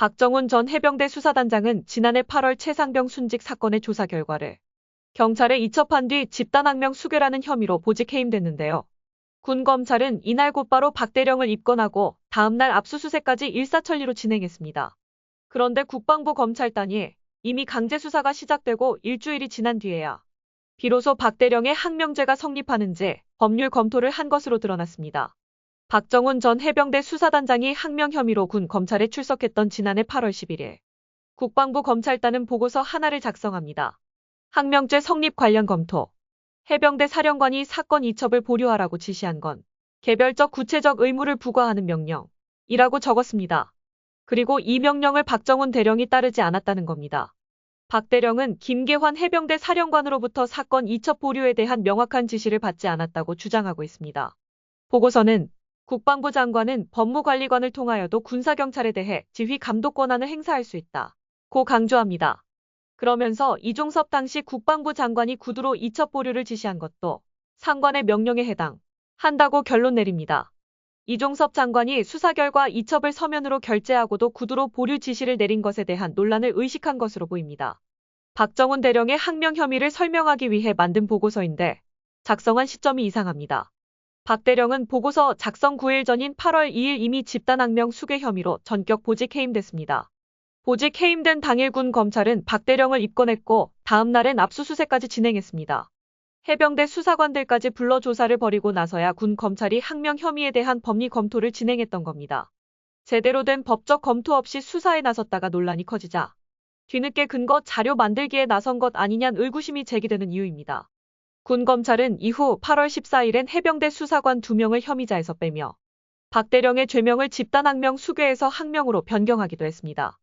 박정훈 전 해병대 수사단장은 지난해 8월 최상병 순직 사건의 조사 결과를 경찰에 이첩한 뒤 집단항명 수괴라는 혐의로 보직 해임됐는데요. 군 검찰은 이날 곧바로 박대령을 입건하고 다음날 압수수색까지 일사천리로 진행했습니다. 그런데 국방부 검찰단이 이미 강제 수사가 시작되고 일주일이 지난 뒤에야 비로소 박대령의 항명죄가 성립하는지 법률 검토를 한 것으로 드러났습니다. 박정훈 전 해병대 수사단장이 항명 혐의로 군 검찰에 출석했던 지난해 8월 11일 국방부 검찰단은 보고서 하나를 작성합니다. 항명죄 성립 관련 검토. 해병대 사령관이 사건 이첩을 보류하라고 지시한 건 개별적 구체적 의무를 부과하는 명령이라고 적었습니다. 그리고 이 명령을 박정훈 대령이 따르지 않았다는 겁니다. 박 대령은 김계환 해병대 사령관으로부터 사건 이첩 보류에 대한 명확한 지시를 받지 않았다고 주장하고 있습니다. 보고서는 국방부 장관은 법무관리관을 통하여도 군사경찰에 대해 지휘 감독 권한을 행사할 수 있다. 고 강조합니다. 그러면서 이종섭 당시 국방부 장관이 구두로 이첩 보류를 지시한 것도 상관의 명령에 해당 한다고 결론 내립니다. 이종섭 장관이 수사 결과 이첩을 서면으로 결재하고도 구두로 보류 지시를 내린 것에 대한 논란을 의식한 것으로 보입니다. 박정훈 대령의 항명 혐의를 설명하기 위해 만든 보고서인데 작성한 시점이 이상합니다. 박 대령은 보고서 작성 9일 전인 8월 2일 이미 집단항명 수괴 혐의로 전격 보직 해임됐습니다. 보직 해임된 당일 군 검찰은 박 대령을 입건했고 다음 날엔 압수수색까지 진행했습니다. 해병대 수사관들까지 불러 조사를 벌이고 나서야 군 검찰이 항명 혐의에 대한 법리 검토를 진행했던 겁니다. 제대로 된 법적 검토 없이 수사에 나섰다가 논란이 커지자 뒤늦게 근거 자료 만들기에 나선 것 아니냐는 의구심이 제기되는 이유입니다. 군 검찰은 이후 8월 14일엔 해병대 수사관 2명을 혐의자에서 빼며 박 대령의 죄명을 집단항명 수괴에서 항명으로 변경하기도 했습니다.